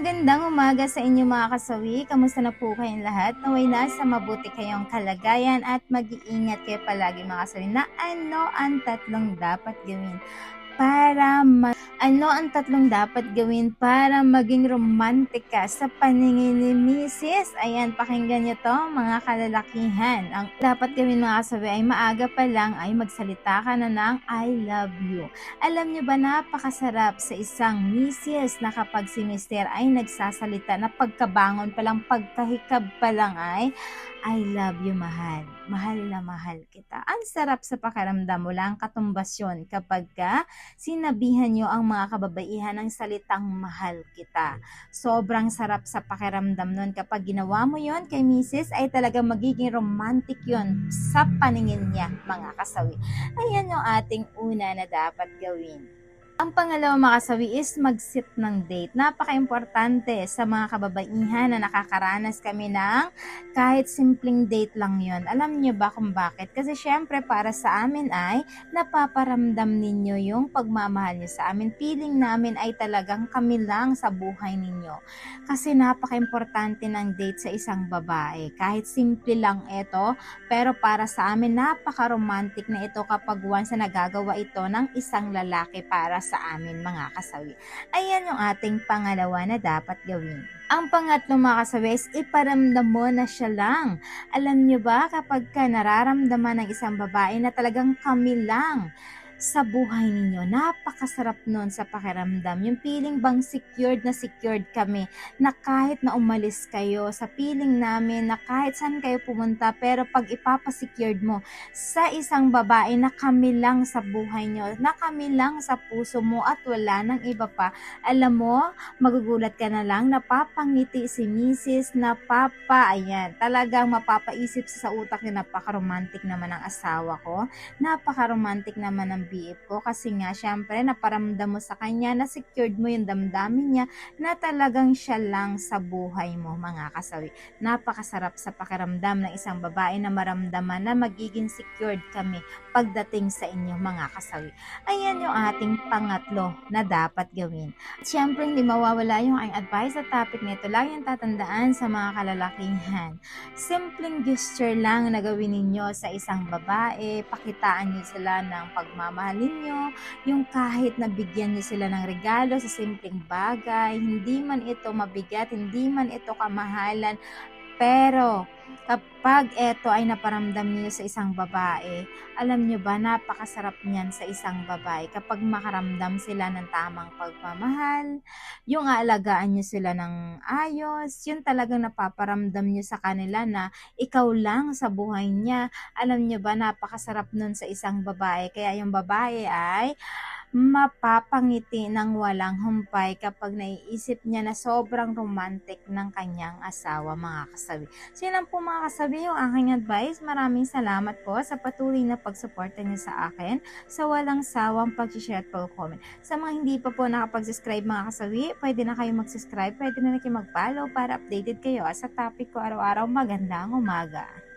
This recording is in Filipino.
Magandang umaga sa inyo mga kasawi. Kamusta na po kayong lahat? Naway nasa mabuti kayong kalagayan at mag-iingat kayo palagi mga kasawi na ano ang tatlong dapat gawin para ma- ano ang tatlong dapat gawin para maging romantic ka sa paningin ni Mrs. Ayan, pakinggan nyo to mga kalalakihan. Ang dapat gawin mga kasabi ay maaga pa lang ay magsalita ka na ng I love you. Alam nyo ba napakasarap sa isang Mrs. na kapag si Mr. ay nagsasalita na pagkabangon pa lang, pagkahikab pa lang ay I love you, mahal. Mahal na mahal kita. Ang sarap sa pakiramdam mo lang katumbas yun kapag ka sinabihan nyo ang mga kababaihan ng salitang mahal kita. Sobrang sarap sa pakiramdam nun kapag ginawa mo yon kay Mrs. ay talagang magiging romantic yon sa paningin niya, mga kasawi. Ayan yung ating una na dapat gawin. Ang pangalawa mga kasawi is mag-sit ng date. Napaka-importante sa mga kababaihan na nakakaranas kami ng kahit simpleng date lang yon. Alam niyo ba kung bakit? Kasi syempre para sa amin ay napaparamdam ninyo yung pagmamahal niyo sa amin. Feeling namin ay talagang kami lang sa buhay ninyo. Kasi napaka-importante ng date sa isang babae. Kahit simple lang ito, pero para sa amin napaka-romantic na ito kapag once na nagagawa ito ng isang lalaki para amin mga kasawi. Ayan yung ating pangalawa na dapat gawin. Ang pangatlo mga kasawi is iparamdam mo na siya lang. Alam nyo ba kapag ka nararamdaman ng isang babae na talagang kami lang sa buhay ninyo. Napakasarap nun sa pakiramdam. Yung feeling bang secured na secured kami na kahit na umalis kayo sa feeling namin na kahit saan kayo pumunta pero pag ipapasecured mo sa isang babae na kami lang sa buhay nyo, na kami lang sa puso mo at wala nang iba pa, alam mo, magugulat ka na lang, napapangiti si misis, napapa, ayan, talagang mapapaisip sa utak niya, napaka-romantic naman ang asawa ko, napaka-romantic naman ng BF ko kasi nga syempre naparamdam mo sa kanya na secured mo yung damdamin niya na talagang siya lang sa buhay mo mga kasawi. Napakasarap sa pakiramdam ng isang babae na maramdaman na magiging secured kami pagdating sa inyo mga kasawi. Ayan yung ating pangatlo na dapat gawin. At syempre hindi mawawala yung ang advice sa topic nito. Lagi yung tatandaan sa mga kalalakihan. Simpleng gesture lang na gawin ninyo sa isang babae. Pakitaan niyo sila ng pagmamahal ninyo, yung kahit nabigyan niyo sila ng regalo sa simpleng bagay, hindi man ito mabigat, hindi man ito kamahalan, pero kapag ito ay naparamdam niyo sa isang babae, alam niyo ba napakasarap niyan sa isang babae kapag makaramdam sila ng tamang pagmamahal, yung aalagaan niyo sila ng ayos, yun talagang napaparamdam niyo sa kanila na ikaw lang sa buhay niya. Alam niyo ba napakasarap nun sa isang babae kaya yung babae ay mapapangiti ng walang humpay kapag naiisip niya na sobrang romantic ng kanyang asawa mga kasabi. So yun lang po mga kasabi yung aking advice. Maraming salamat po sa patuloy na pagsuporta niyo sa akin sa walang sawang pag-share at pag-comment. Sa mga hindi pa po nakapag-subscribe mga kasabi, pwede na kayo mag-subscribe, pwede na kayo mag-follow para updated kayo sa topic ko araw-araw. Magandang umaga!